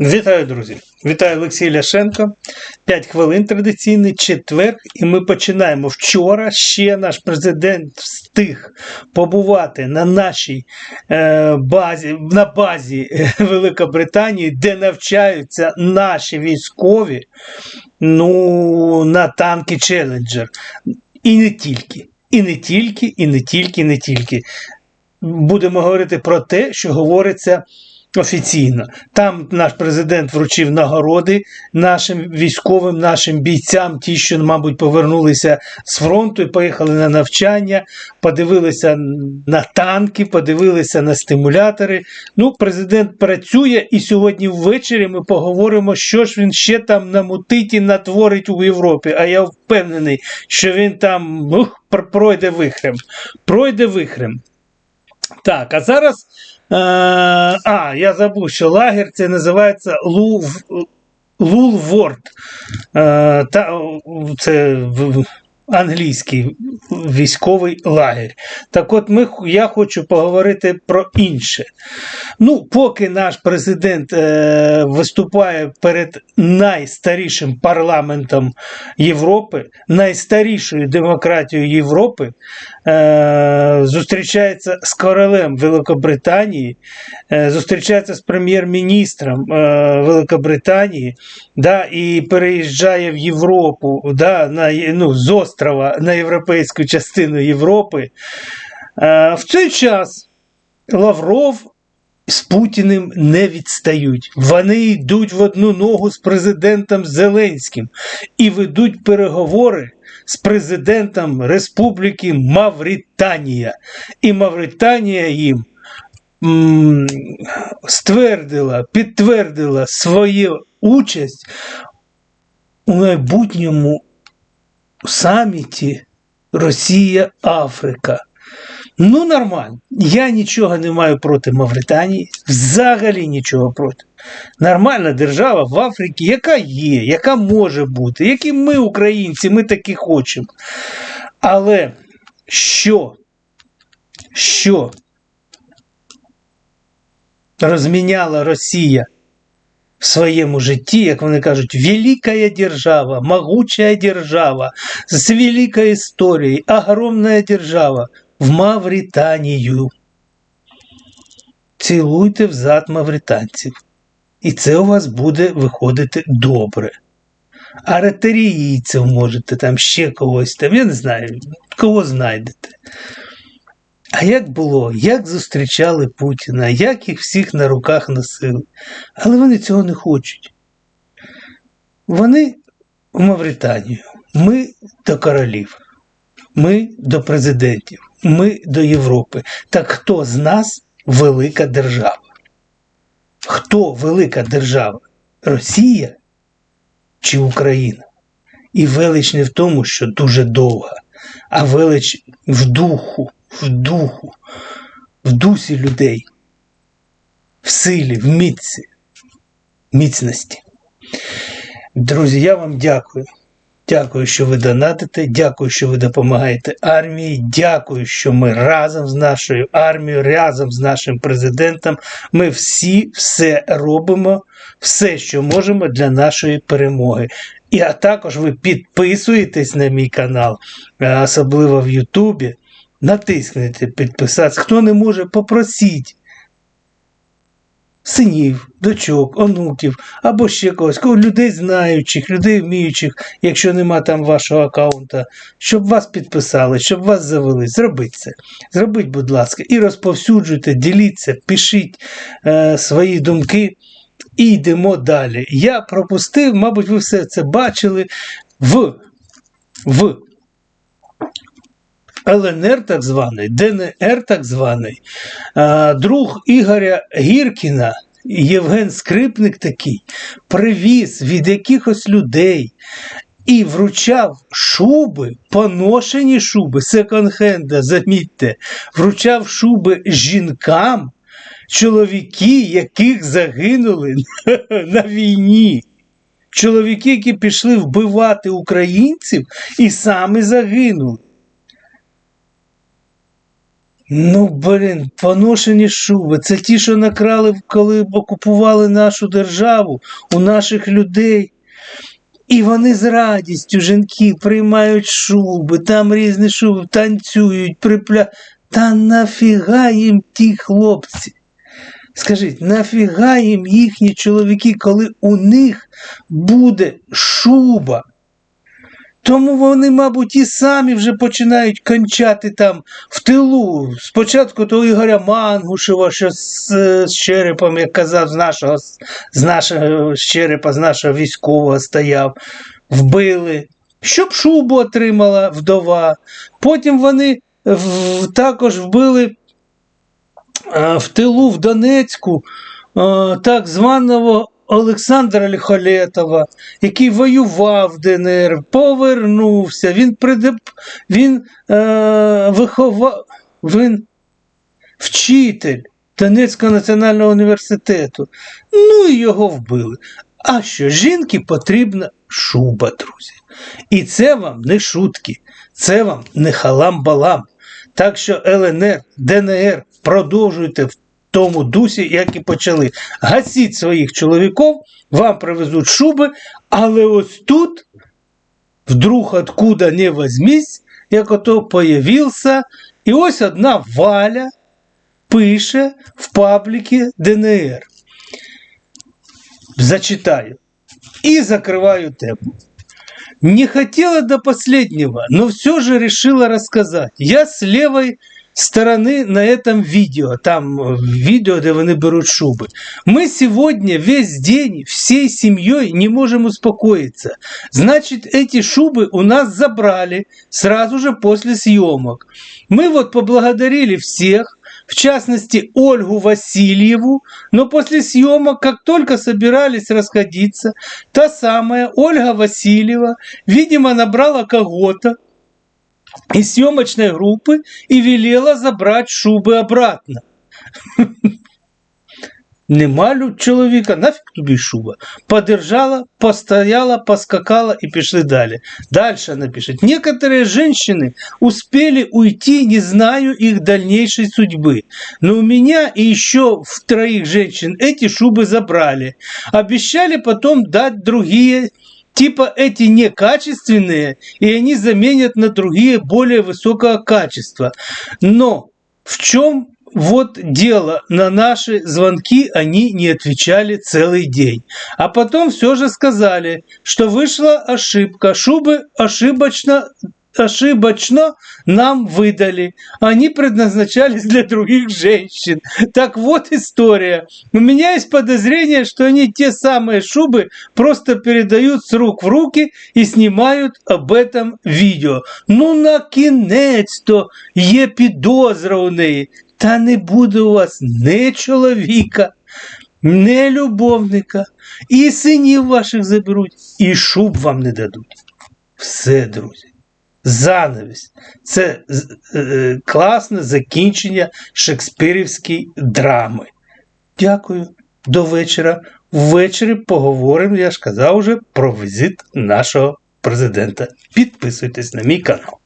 Вітаю, друзі! Вітаю Олексій Ляшенко. 5 хвилин традиційний четвер, і ми починаємо. Вчора ще наш президент встиг побувати на нашій е, базі, на базі е, Великобританії, де навчаються наші військові ну, на танки Челленджер. І не тільки. І не тільки, і не тільки, і не тільки. Будемо говорити про те, що говориться офіційно. Там наш президент вручив нагороди нашим військовим, нашим бійцям, ті, що, мабуть, повернулися з фронту і поїхали на навчання, подивилися на танки, подивилися на стимулятори. Ну, президент працює, і сьогодні ввечері ми поговоримо, що ж він ще там намутить і натворить у Європі. А я впевнений, що він там ух, пройде вихрем. Пройде вихрем. Так, а зараз. Е, а, я забув, що лагер це називається Лув, Лулворд. Е, це англійський військовий лагерь. Так от ми, я хочу поговорити про інше. Ну, поки наш президент е, виступає перед найстарішим парламентом Європи, найстарішою демократією Європи, е, зустрічається з королем Великобританії, е, зустрічається з прем'єр-міністром е, Великобританії, да, і переїжджає в Європу, да, на, ну, з острова на європейську частину Європи. Е, в цей час Лавров з Путіним не відстають. Вони йдуть в одну ногу з президентом Зеленським і ведуть переговори з президентом Республіки Мавританія. І Мавританія їм м, ствердила, підтвердила свою участь у майбутньому саміті Росія-Африка. Ну, нормально. Я нічого не маю проти Мавританії, взагалі нічого проти. Нормальна держава в Африці, яка є, яка може бути, які ми, українці, ми такі хочемо. Але що? Що розміняла Росія в своєму житті, як вони кажуть, велика держава, могучая держава, з великою історією, огромна держава в Мавританію. Цілуйте взад мавританців. І це у вас буде виходити добре. А ретерійців можете там ще когось там, я не знаю, кого знайдете. А як було, як зустрічали Путіна, як їх всіх на руках носили. Але вони цього не хочуть. Вони в Мавританію, ми до королів, ми до президентів, ми до Європи. Так хто з нас велика держава? Хто велика держава? Росія чи Україна? І велич не в тому, що дуже довга, а велич в духу, в духу, в дусі людей, в силі, в міці, міцності. Друзі, я вам дякую. Дякую, що ви донатите, дякую, що ви допомагаєте армії. Дякую, що ми разом з нашою армією, разом з нашим президентом. Ми всі все робимо, все, що можемо для нашої перемоги. І а також ви підписуєтесь на мій канал, особливо в Ютубі. Натиснете підписатися. Хто не може, попросіть синів, дочок, онуків або ще когось, кого людей знаючих, людей вміючих, якщо нема там вашого аккаунта, щоб вас підписали, щоб вас завели. Зробіть це. Зробіть, будь ласка, і розповсюджуйте, діліться, пишіть е, свої думки. І йдемо далі. Я пропустив, мабуть, ви все це бачили в, в ЛНР так званий, ДНР так званий, друг Ігоря Гіркіна, Євген Скрипник такий, привіз від якихось людей і вручав шуби, поношені шуби, секонд-хенда, замітьте, вручав шуби жінкам, чоловіки, яких загинули на війні. Чоловіки, які пішли вбивати українців і самі загинули. Ну, блін, поношені шуби. Це ті, що накрали, коли окупували нашу державу, у наших людей. І вони з радістю, жінки, приймають шуби, там різні шуби, танцюють, припля. Та нафіга їм ті хлопці? Скажіть, нафіга їм їхні чоловіки, коли у них буде шуба? Тому вони, мабуть, і самі вже починають кончати там в тилу. Спочатку то Ігоря Мангушева, що з, з черепом, як казав, з нашого, з нашого з черепа, з нашого військового стояв, вбили, щоб шубу отримала вдова. Потім вони в, також вбили е, в тилу в Донецьку е, так званого Олександра Ліхолетова, який воював в ДНР, повернувся, він придеп... він е, виховав, він вчитель Донецького національного університету. Ну і його вбили. А що жінки потрібна шуба, друзі. І це вам не шутки, це вам не халам-балам. Так що ЛНР, ДНР продовжуйте тому дусі, як і почали. Гасіть своїх чоловіків, вам привезуть шуби, але ось тут, вдруг откуда не возьмись, як ото появився, і ось одна Валя пише в пабліки ДНР. Зачитаю. И закрываю тему. Не хотела до последнего, но все же решила рассказать. Я с левой стороны на этом видео, там э, видео, где они берут шубы. Мы сегодня весь день всей семьей не можем успокоиться. Значит, эти шубы у нас забрали сразу же после съемок. Мы вот поблагодарили всех, в частности Ольгу Васильеву, но после съемок, как только собирались расходиться, та самая Ольга Васильева, видимо, набрала кого-то из съемочной группы и велела забрать шубы обратно. Нема лю- чоловіка, нафіг тобі шуба. Подержала, постояла, поскакала и пішли далі. Дальше она пишет. Некоторые женщины успели уйти, не знаю их дальнейшей судьбы. Но у меня и еще в троих женщин эти шубы забрали. Обещали потом дать другие, типа эти некачественные, и они заменят на другие более высокого качества. Но в чем вот дело, на наши звонки они не отвечали целый день. А потом все же сказали, что вышла ошибка, шубы ошибочно ошибочно нам выдали. Они предназначались для других женщин. Так вот история. У меня есть подозрение, что они те самые шубы просто передают с рук в руки и снимают об этом відео. Ну, на кінець-то є підозра у неї. Та не буде у вас не чоловіка, не любовника, і синів ваших заберуть, і шуб вам не дадуть. Все, друзі. Занавість. Це е, класне закінчення шекспірівської драми. Дякую. До вечора. Ввечері поговоримо, я ж казав уже про візит нашого президента. Підписуйтесь на мій канал.